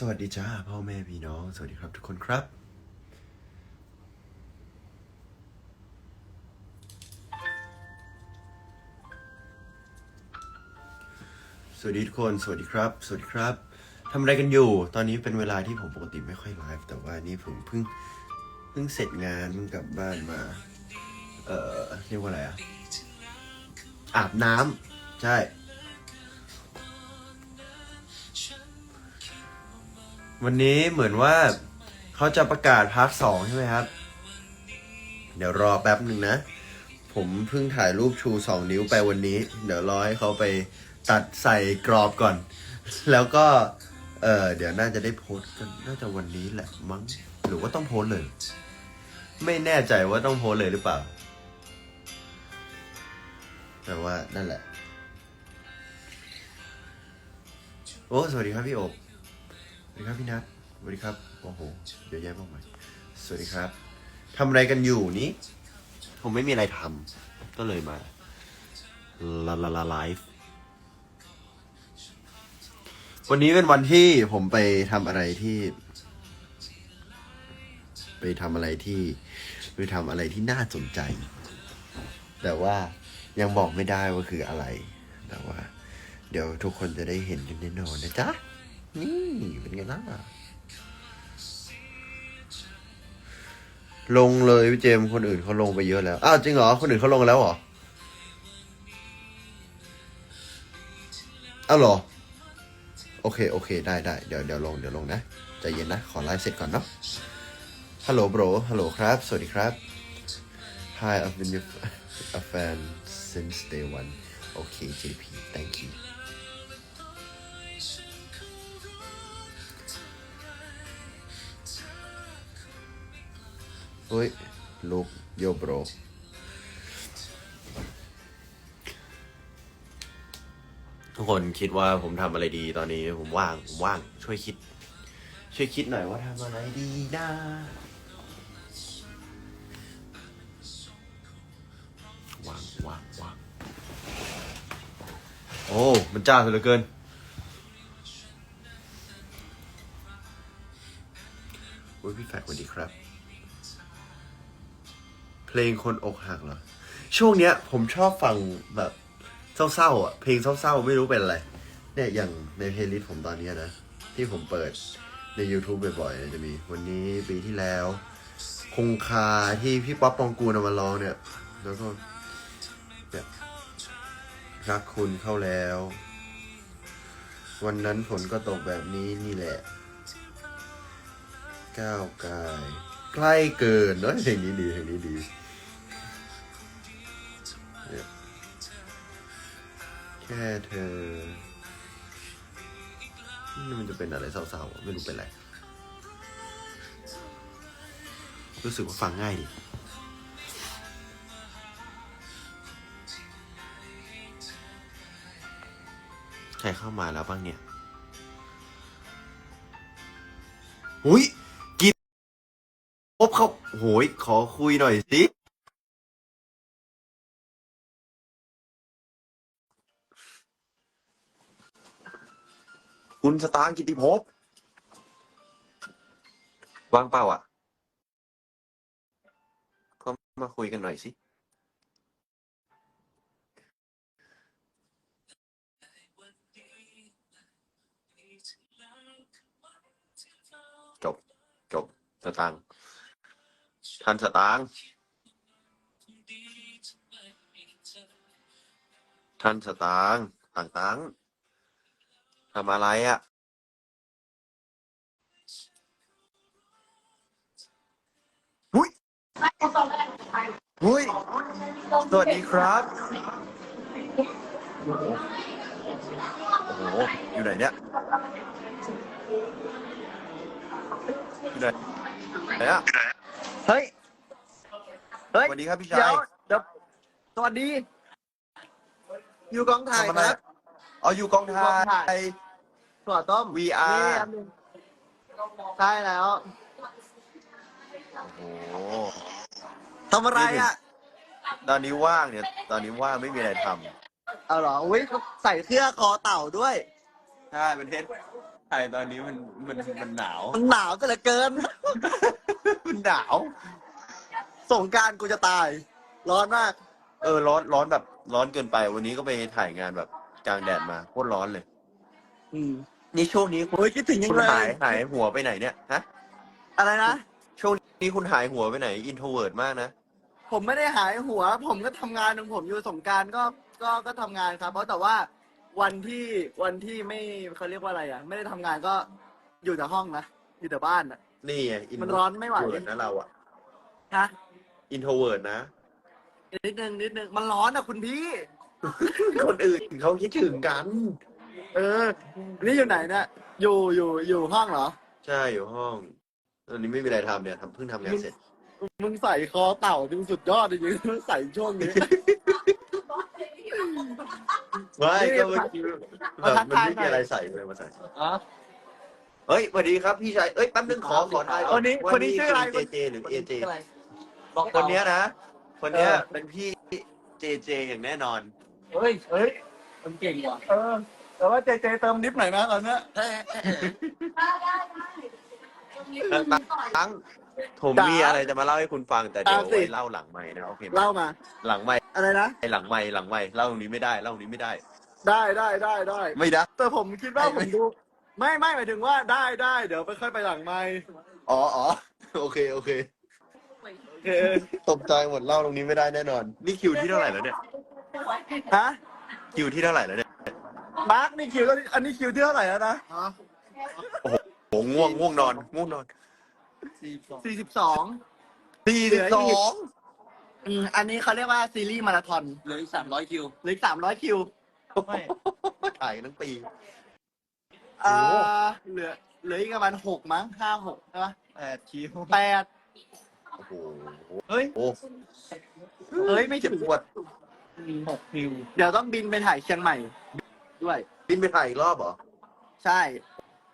สวัสดีจ้าพ่อแม่พี่น้อง สวัสดีครับทุกคนครับ สวัสดีทุกคนสวัสดีครับ สวัสดีครับทำอะไรกันอยู่ ตอนนี้เป็นเวลาที่ผมปกติไม่ค่อยไลฟ์แต่ว่านี่ผมเพิ่งเพิ่งเสร็จงานเพิ่งกลับบ้านมา เอ่อเรียกว่าอะไรอะอาบน้ำใช่ วันนี้เหมือนว่าเขาจะประกาศพาร์ทสองใช่ไหมครับ เดี๋ยวรอแป๊บหนึ่งนะ ผมเพิ่งถ่ายรูปชูสองนิ้วไปวันนี้ เดี๋ยวรอให้เขาไปตัดใส่กรอบก่อน แล้วก็ เออเดี๋ยวน่าจะได้โพสกันน่าจะวันนี้แหละมั้งหรือว่าต้องโพสเลย ไม่แน่ใจว่าต้องโพสเลยหรือเปล่า แต่ว่านั่นแหละ โอ้ สวัสดีครับพี่โอบ วัสดีครับพี่นัทสวัสดีครับโอ้โหเยอะแยะมากมายสวัสดีครับทำอะไรกันอยู่นี้ผมไม่มีอะไรทำก็เลยมาลาลาลาไลฟ์วันนี้เป็นวันที่ผมไปทำอะไรที่ ไปทำอะไรที่ไปทำอะไรที่น่าสนใจ แต่ว่ายังบอกไม่ได้ว่าคืออะไร แต่ว่า เดี๋ยวทุกคนจะได้เห็นกันแน่นอนนะจ๊ะ นี่เป็นไงล่ะ ลงเลยพี่เจมคนอื่นเขาลงไปเยอะแล้ว อ้าวจริงเหรอ คนอื่นเขาลงแล้วเหรอ อ้าวเหรอ โอเค โอเค ได้ได้เดี๋ยวเดี๋ยวลง เดี๋ยวลงนะ ใจเย็นนะ ขอไลฟ์เสร็จก่อนเนาะ ฮัลโหล bro ฮัลโหลครับ สวัสดีครับ Hi I've been a fan since day one Okay JP thank you เฮ้ยลูกโยโบรทุกคนคิดว่าผมทำอะไรดีตอนนี้ผมว่างผมว่างช่วยคิด ช่วยคิดหน่อยว่าทำอะไรดีนะว่างว่างว่างโอ้มันจ้าเหลือเกิน โอ้ยพี่แฟกสวัสดีครับเพล งคนอกหักเหรอ ช่วงเนี้ยผมชอบฟังแบบเศร้าๆอะ เพลงเศร้าๆ ไม่รู้เป็นอะไร เนี่ยอย่างในเพลย์ลิสต์ผมตอนเนี้ยนะ ที่ผมเปิดใน YouTube บ่อยๆเนี่ยจะมีวันนี้ปีที่แล้ว คงคาที่พี่ป๊อปปองกูลเอามาร้องเนี่ย แล้วก็แบบรักคุณเข้าแล้ว วันนั้นฝนก็ตกแบบนี้นี่แหละ ก้าวกาย ใกล้เกินเนอะเพลงนี้ดีเพลงนี้ดี แค่เธอนี่มันจะเป็นอะไรเศร้าๆไม่รู้เป็นอะไร รู้สึกว่าฟังง่ายดีใครเข้ามาแล้วบ้างเนี่ย อุ้ยกินพบเขาโหย ขอคุยหน่อยสิ คุณสตางค์กิติภพว่างเปล่าอะ ก็มาคุยกันหน่อยสิ จบ จบ สตางค์ท่านสตางค์ท่านสตางค์ต่างตัง ทำอะไรอะ่ะ หุ้ยหุ้ย สวัสดีครับ โอ้โหโอ้โห อยู่ไหนเนี่ย อยู่ไหนไหนอะเฮ้ย เฮ้ยสวัสดีครับพี่เดี๋ยชาวยเดี๋ยวสวัสดี อยู่กองถ่ายทำอะไรครับอ๋อ อยู่กองอยู่ถ่กองถ่าายยถั่วต้ม VR นี่อันหนึ่งใช่แล้วโอ้โหทำอะไรอะ ตอนนี้ว่างเนี่ย ตอนนี้ว่างไม่มีอะไรทเอาเหรอ อุ้ยเขาใส่เสื้อคอเต่าด้วยำใช่เป็นเทศถ่ายตอนนี้มันมันมันหนาว มันหนาวก็เหลือเกิน มันหนาว สงกรารกูจะตาย ร้อนมาก เออร้อนร้อนแบบร้อนเกินไปวันนี้ก็ไปถ่ายงานแบบ กลางแดดมาโคตรร้อนเลย อืมนี่ช่วงนี้คุณโอ้ยคิดถึงยังคุณเลหายยหายหัวไปไหนเนี่ยฮะอะไรนะ ช่วงนี้คุณหายหัวไปไหนอินโทรเวิร์ดมากนะผมไม่ได้หายหัว ผมก็ทำงานของผมอยู่สงกรารก็ก็ก็ทำงานครับ เพราะแต่ว่าวันที่วันที่ไม่เขาเรียกว่าอะไรอะ ไม่ได้ทำงานก็อยู่แต่ห้องนะอยู่แต่บ้านอะ นี่ไงมันร้อนไม่ไหว เวิร์ดนะเราอะฮะอินโทรเวิร์ดนะนิดนึงนิดนึงมันร้อนอะคุณพี่ คนอื่นเขาคิดถึงกัน เออ นี่อยู่ไหนเนี่ย อยู่อยู่อยู่ห้องเหรอ ใช่อยู่ห้อง ตอนนี้ไม่มีอะไรทำเนี่ยทำเพิ่งทำงานเสร็จ มึงใส่คอเต่าจริงสุดยอดจริงๆมึงใส่ช่วงนี้ ไม่ก็เมื่อกี้มาแบบทักมันทายไม่หน่มีอยอะไรใส่เลยมาใส่ อ๋อ เฮ้ยสวัสดีครับพี่ชายเอ้ยแป๊บนึงขอขอทายก่คนนี้คนนี้ชื่ออะไร เจเจหรือเอเจ บอกคนเนี้ยนะ คนเนี้ยเออเป็นพี่เจเจอย่างแน่นอน เฮ้ยเฮ้ยมันเก่งว่ะเออ แต่ว่าเจเจเติมนิฟหน่อยนะตอนเนี้ยทั้งผมจ๋ามีมีอะไรจะมาเล่าให้คุณฟังแต่เดี๋ยวเอาสิ ไว้เล่าหลังไม้นะโอเคไหมเล่ามา หลังไม้อะไรนะ หลังไม้หลังไม้เล่าตรงนี้ไม่ได้เล่าตรงนี้ไม่ได้ ได้ได้ได้ได้ไม่ได้ แต่ผมคิดว่าไม่ ผมดู ไม่ไม่หมายถึงว่าได้ได้เดี๋ยวไปค่อยไปหลังไมค์อ๋ออ๋อโอเคโอเคโอเคตกใจหมดเล่าตรงนี้ไม่ได้แน่นอน นี่คิวที่เท่าไหร่แล้วเนี่ย ฮะคิวที่เท่าไหร่แล้วเนี่ยมาร์คนี่คิวก็อันนี้คิวที่เท่าไหร่แล้วนะโหง่วงง่วงนอน ง่วงนอนสี่สิบสองสี่เหลืสิบอสอีอกงอืมอันนี้เขาเรียกว่าซีรีส์มาราธอนเหลืออีกสามร้อยคิวเหลือสามร้อยคิวถ่ายทั้งปีอ่าเหลือเหลืออีกประมาณหกมั้งห้าหกใช่ปะแปดคิวแปดโอ้โหเฮ้ยโอ้เฮ้ยไม่เจ็บถึงปวด หกคิวเดี๋ยวต้องบินไปถ่ายเชียงใหม่ ด้วย บินไปถ่ายอีกรอบเหรอ ใช่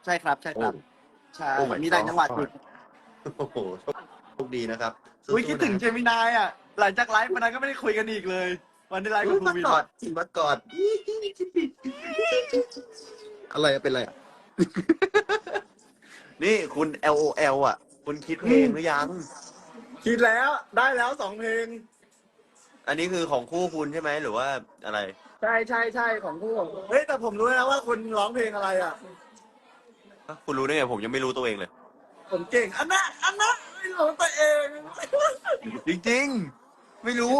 ใช่ครับใช่ครับ ใช่ โอ้ my มีต่างจังหวัด God อีกโอ้โหโชคดีนะครับอุ้ยสู้ๆคิดถึงนะเจมินายอะ หลังจากไลฟ์วันนั้นก็ไม่ได้คุยกันอีกเลย วันที่ไลฟ์อุ๊กับยภูมาวินกอดสิมากอดอะไรอะเป็นอะไรอะนี่คุณ L O L อะ คุณคิดเพลงหรือยัง คิดแล้วได้แล้วสองเพลง อันนี้คือของคู่คุณใช่ไหมหรือว่าอะไร ใช่ใช่ใช่ของผู้ผมเฮ้ยแต่ผมรู้นะว่าคุณร้องเพลงอะไรอะ คุณรู้ได้ไงผมยังไม่รู้ตัวเองเลย ผมเก่งอันนั้นอันนั้นไม่รู้ตัวเอง จริงๆ ไม่รู้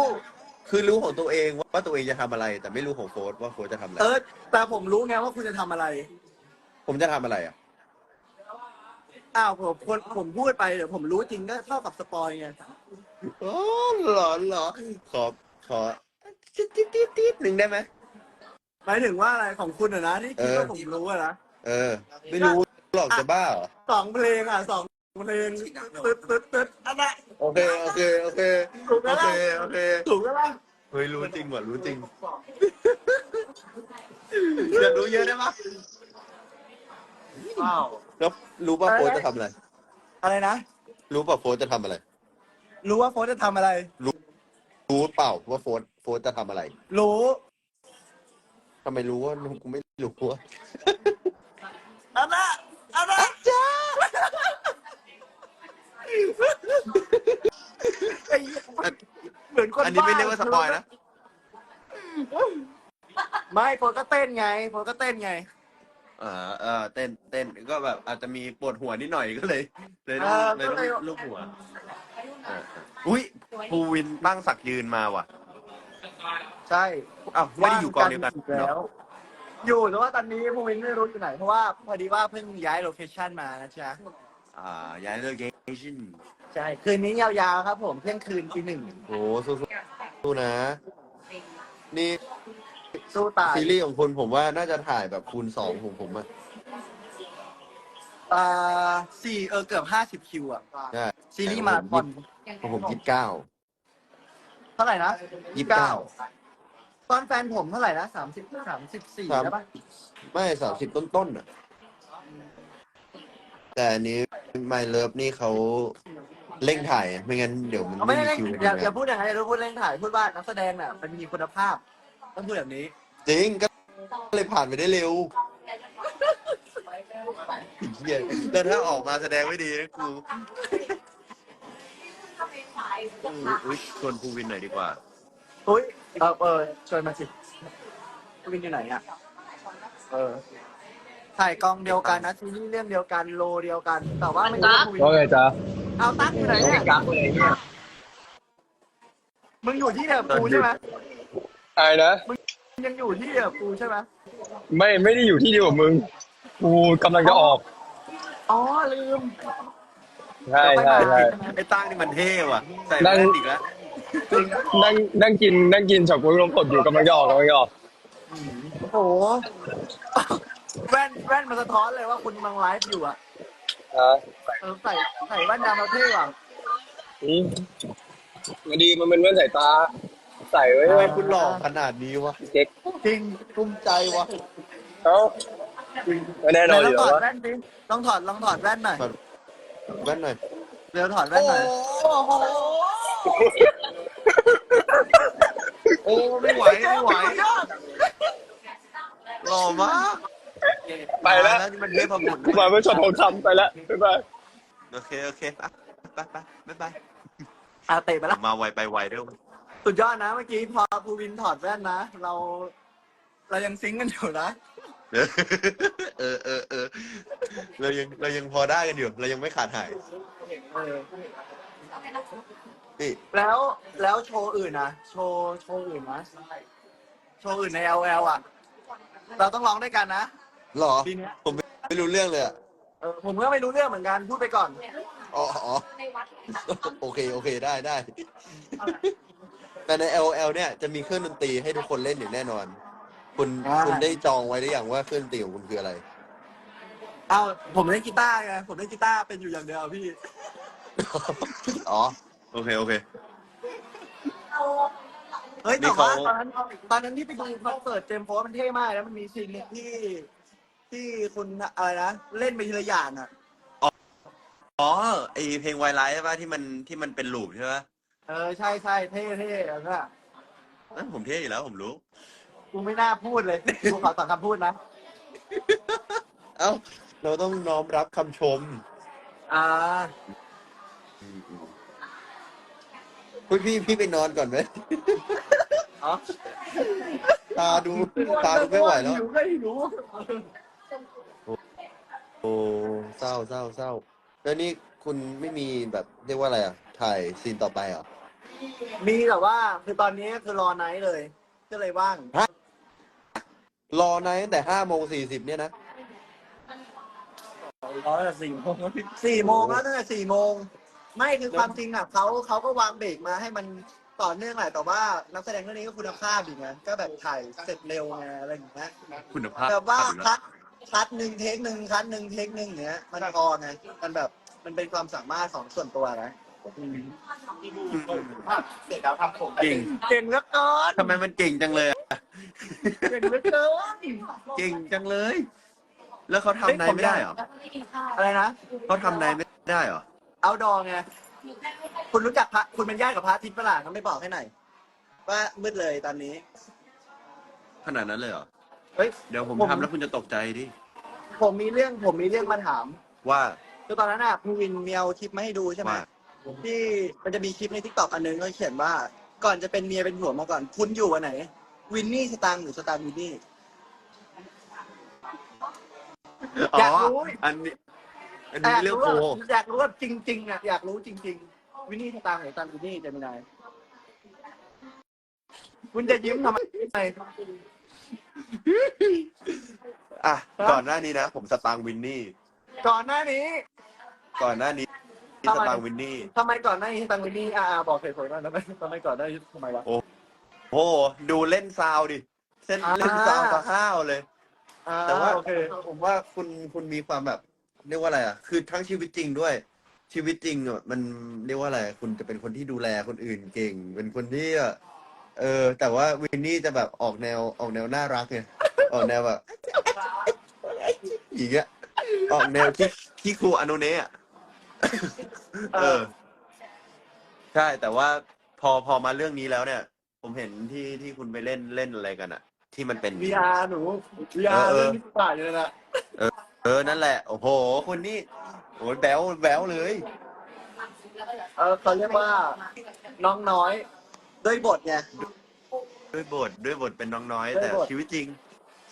คือรู้ของตัวเองว่าตัวเองจะทำอะไร แต่ไม่รู้ของโฟร์ว่าโฟร์จะทำอะไร เออแต่ผมรู้ไงว่าคุณจะทำอะไรผมจะทำอะไรอะ อ้าวผมคนผมพูดไปเดี๋ยวผมรู้จริงก็เท่ากับสปอยไง อ๋อเหรอเหรอขอขอติดติดติดติดหนึ่งได้ไหม หมายถึงว่าอะไรของคุณอะนะที่คิดว่าเออ ผมรู้อะนะเออ ไม่รู้หรอกจะบ้าเหรอสองเพลงอะสองเพลงตึ๊ดตึ๊ดตึ๊ดอันนั้นโอเคโอเคโอเคถูกแล้โอวเคล่ะโอเคถูกแล้วล่ะเฮ้ยรู้จริงว่ะรู้จริงอยากรู้เยอะได้ปะว้าวแล้วรู้ป่ะโฟร์จะทำอะไรอะไรนะ รู้ป่ะโฟร์จะทำอะไร รู้ว่าโฟสจะทำอะไร รู้เปล่าว่าโฟร์โฟร์จะทำอะไรรู้ทำไมรู้ว่ากูไม่รู้ว่าอันนั้นอันนั้นจ้าไอ้เหี้ยเหมือนคนอันนี้ไม่เรียกว่าสปอยนะ ไม่โฟสก็เต้นไงโฟสก็เต้นไง อ่าเออเต้นเต้นก็แบบอาจจะมีปวดหัวนิดหน่อยก็เลย เลยเออเลยก็เลยลูกหัวอ่าอุ้ยภูวินตั้งศักดิ์ยืนมาว่ะใช่อ้าวไม่ได้อยู่กองเดียวกันอีเหรแล้อวอยู่แต่ว่าตอนนี้ภูวินไม่รู้อยู่ไหน เพราะว่าพอดีว่าเพิ่งย้ายโลเคชั่นมานะจ๊ะอ่าย้ายโลเคชั่นใช่ คืนนี้ยาวๆครับผมเที่ยงคืนทีหนึ่งโอ้สู้สู้นะ นี่ สู้ตาย ซีรีส์ของคุณผมว่าน่าจะถ่ายแบบคูณสองของผมอะอ่าสี่เออเกือบห้าสิบคิวอะ ใช่ซีรีส์มาราธอน ของผมยี่สิบเก้า เท่าไหร่นะยี่สิบเก้า ตอนแฟนผมเท่าไหร่นะสามสิบสามสิบสี่ครับใช่ปะไม่สามสิบต้นๆอะแต่อันนี้ไม่เลิฟนี่เขาเร่งถ่ายอะไม่งั้นเดี๋ยวมันเอาไม่ไม่มีได้คิวอย่าทำอย่างาพูดอย่างนั้นอย่าพูดเร่งถ่ายพูดว่านักแสดงน่ะมันมีคุณภาพ ต้องพูดแบบนี้ จริงก็เลยผ่านไปได้เร็วไอ้เหี้ยแล้วถ้าออกมาแสดงไม่ดีนะกูอืมอุ้ยชวนภูวินหน่อยดีกว่า อุ้ยเออเออชวนมาสิวินอยู่ไหนอะ เออ ถ่ายกองเดียวกันนะซีรีส์เรื่องเดียวกันโลเดียวกัน แต่ว่าไม่รู้ว่าวินว่าไงจ๊ะเอาตั้งอยู่ไหนเนี่ยกักเลยเนี่ยมึงอยู่ที่เดิมกูใช่ไหมอะไรนะมึง ยังอยู่ที่เดิมกูใช่ไหมไม่ไม่ได้อยู่ที่เดียวกับมึง กูกำลังจะออกอ๋อลืมใช่ใช่ใช่ ไอ้ตั้งนี่มันเท่ว่ะ ใส่นั่แว่งนอีกแล้วนั่งนั่งกินนั่งกินเฉาก๊วยลมสดอยู่กำลังจะออกกำลังจะออกโอ้โห แว่นแว่นมันสะท้อนเลยว่าคุณกำลังไลฟ์อยู่อะฮะเออใส่ใส่แว่นดำมาเท่ว่ะอืมมาดีมันเป็นแว่นสายตา ใส่ไว้ทำไมไว้คุณหล่อขนาดนี้วะเก๊กจริงภูมิใจวะเอ้าไม่แน่นอนไหนอลองยู่ถอดว่าแว่นสิลองถอดลองถอดแว่นหน่อยแว่นหน่อย เร็วถอดแว่นหน่อยโอ้ไม่ไหวไม่ไหวหล่อมากไปแล้วแล้วนี่มันเทพบุตรกูมาเป็นช็อตทองคำไปแล้วบ๊ายบายโอเคโอเคไปไปไปบ๊ายบายอะเตะไปแล้วมาไวไปไวด้วย สุดยอดนะเมื่อกี้พอภูวินถอดแว่นนะ เรา เรายังซิงค์กันอยู่นะเออเออเออเออเรายังเรายังพอได้กันอยู่ เรายังไม่ขาดหายเออนี่แล้วแล้วโชว์อื่นนะโชว์โชว์อื่นนะโชว์อื่นใน LL อะ เราต้องร้องด้วยกันนะหรอ ทีเนี้ยผมไม่รู้เรื่องเลยอะเออผมก็ไม่รู้เรื่องเหมือนกันพูดไปก่อน อ๋ออ๋อโอเค โอเค ได้ได้ แต่ใน LL เนี่ยจะมีเครื่องดนตรีให้ทุกคนเล่นอย่างแน่นอน คุณอ่า คุณได้จองไว้หรือยังว่าเครื่องดนตรีของคุณคืออะไร เอาผมเล่นกีตาร์ไงผมเล่นกีตาร์เป็นอยู่อย่างเดียวพี่ อ๋อ โอเค โอเค เฮ้ยนี่แต่ว่าเขา ตอนนั้นตอนนั้นที่ไปดูคอนเสิร์ตเจมส์โฟร์มันเท่มากแล้วมันมีซีนหนึงที่ที่คุณอะไรนะเล่นไปทีละอย่างอะ อ๋อไอเพลงไวไลท์ใช่ป่ะที่มันที่มันเป็นลูปใช่ป่ะ เออใช่ใช่เท่เท่แล้วก็เอ้ยผมเท่อยู่แล้วผมรู้ กูไม่น่าพูดเลยกูขอต่อคำพูดนะเอ้า เราต้องน้อมรับคำชม อ่าคุณพี่พี่ไปนอนก่อนไหมอ๋อตาดูตาดูไม่ไหวแล้วหิวก็หิวโอ้เศร้าเศร้าเศร้าแล้วนี่คุณไม่มีแบบเรียกว่าอะไรอะ ถ่ายซีนต่อไปเหรอ มีแต่ว่าคือตอนนี้คือรอไนท์เลย ก็เลยว่าง รอนายตั้งแต่ห้าโมงสี่สิบเนี่ยนะ รอตั้งแต่สี่โมงสี่โมงแล้วตั้งแต่สี่โมง ไม่คือความจริงอะเขาเขาก็วางเบรกมาให้มันต่อเนื่องแหละแต่ว่านักแสดงเรื่องนี้ก็คุณภาพดีไงก็แบบถ่ายเสร็จเร็วไงอะไรอย่างเงี้ยคุณภาพแบบว่าอยู่แล้คัดคัดหนึ่งเทคหนึ่งคัดหนึ่งเทคหนึ่งเนี้ย มันพอไงมันแบบมันเป็นความสามารถของส่วนตัวนะ เสร็จแล้วทำผมเก่งเก่งเหลือเกินทำไมมันเก่งจังเลยอะเก่งเหลือเกินเก่งจังเลย แล้วเขาทำนายไม่ได้เหรออะไรนะเขาทำนายไม่ได้เหรอเอาดองไงคุณรู้จักพระคุณเป็นญาติกับพระอาทิตย์ประหลาดก็ไม่บอกให้หน่อยว่ามืดเลยตอนนี้ ขนาดนั้นเลยเหรอเฮ้ย เดี๋ยวผมผม ทำแล้วคุณจะตกใจดิ ผมมีเรื่องผมมีเรื่องมาถาม ว่า คือตอนนั้นอะภูวินเมียวคลิปมาให้ดูใช่ไหมว่า ที่มันจะมีคลิปในทิกตอกอันนึงก็เขียนว่า ก่อนจะเป็นเมียเป็นผัวมาก่อน คุณอยู่วันไหน วินนี่สตางค์หรือสตางค์วินนี่ อ๋อยากอรู้ อันนี้อันแต่นี้อยากเรื่องรู้โพว่าอยากรู้ว่าจริงๆอะอยากรู้จริง ๆ วินนี่สตางค์หรือสตางค์วินนี่จะเป็นไงคุณจะยิ้มทำไม อะก่อนหน้านี้นะ ผมสตางค์วินนี่ ก่อนหน้านี้ ก่อนหน้านี้ ทำไมสตางค์วินนี่ ทำไมก่อนหน้านี้สตางค์วินนี่อ่าอ่าบอกเหตุผลหน่อยทำไมทำไมก่อนหน้านี้ทำไมวะ โอ้โหดูเล่นซาวดิเส้นอ่า เล่นซาวตะข้าวเลย อ่าแต่ว่าโอเคผมว่าคุณคุณมีความแบบ เรียกว่าอะไรอะ คือทั้งชีวิตจริงด้วย ชีวิตจริงอะมันเรียกว่าอะไร คุณจะเป็นคนที่ดูแลคนอื่นเก่ง เป็นคนที่อะเออ แต่ว่าวินนี่จะแบบออกแนวออกแนวน่ารักไงออกแนวแบบอย่างเงี้ยออกแนวที่ที่ครูอนุเนะอะ เออ ใช่แต่ว่าพอพอมาเรื่องนี้แล้วเนี่ย ผมเห็นที่ที่คุณไปเล่นเล่นอะไรกันอะที่มันเป็น VR หนู VR เออเออ เรื่องที่ป่าอยู่เลยนะเออนั่นแหละ โอ้โหคนนี้โอ้ยแบวแบวเลย เออเขาเรียกว่าน้องน้อย ด้วยบทไง ด้วยบทด้วยบทเป็นน้องน้อยด้วยแต่บท ชีวิตจริง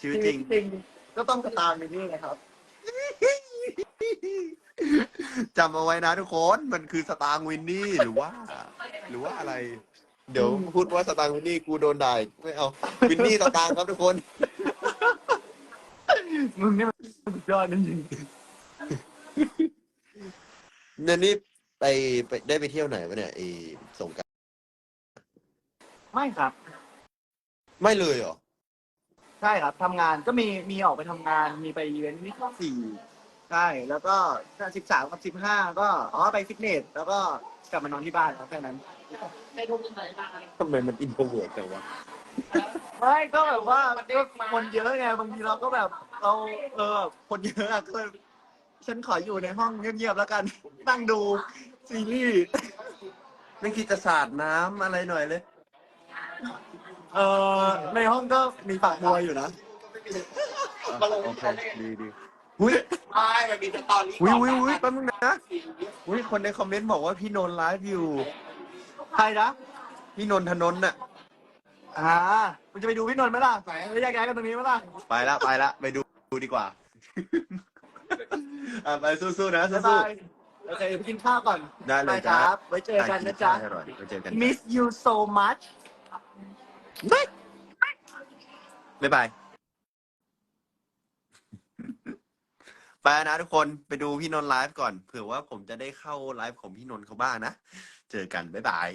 ชีวิตจริงจริงก็ต้องตามมินนี่ไงครับ จำเอาไว้นะทุกคน มันคือสตางค์วินนี่หรือว่า หรือว่าอะไร เดี๋ยวพูดว่าสตางค์วินนี่กูโดนด่าอีกไม่เอาวินนี่สตางค์ครับทุกคน มึงนี่มันสุดยอดจริงเนี่ยนี่ไปไปได้ไปเที่ยวไหนวะเนี่ยไอ้สงกรารๆไม่ครับ ไม่เลยเหรอ ใช่ครับทำงานก็มีมีออกไปทำงานมีไปอีเวนต์นี่ก็สี่ ใช่ แล้วก็สิบสามกับสิบห้าก็อ๋อไปฟิตเนส แล้วก็กลับมานอนที่บ้านครับแค่นั้นทำไมมันอินโทรเวิร์ดแต่วะไม่ก็แบบว่าก็คนเยอะไงบางทีเราก็แบบเราเออคนเยอะอะก็เลยฉันขออยู่ในห้องเงียบๆแล้วกันนั่งดูซีรีส์ไม่คิดจะสาดน้ำอะไรหน่อยเลย เออในห้องก็มีปากมวยอยู่นะโอเคดีดีหุ้ย ใช่มันมีสตอรี่หุ้ยหุ้ยหุ้ยแป๊บนึงนะหุ้ยคนในคอมเมนต์บอกว่าพี่นนท์ไลฟ์อยู่ ใครนะพี่นนทนนท์น่ะ อ่ามันจะไปดูพี่นนท์ไหมล่ะไปแยกย้ายกันตรงนี้ไหมล่ะไปละไปละไปดูดูดีกว่า อะไปสู้ๆนะบ๊ายสู้บายโอเคไปกินข้าวก่อนๆได้เลยคจ้ารับไว้เจอกันนะจ๊ะ อร่อยไว้เจอกัน miss you so much บ๊ายบาย ไปนะทุกคนไปดูพี่นนท์ไลฟ์ก่อนเผื่อว่าผมจะได้เข้าไลฟ์ของพี่นนท์เขาบ้างนะ เจอกัน บ๊ายบาย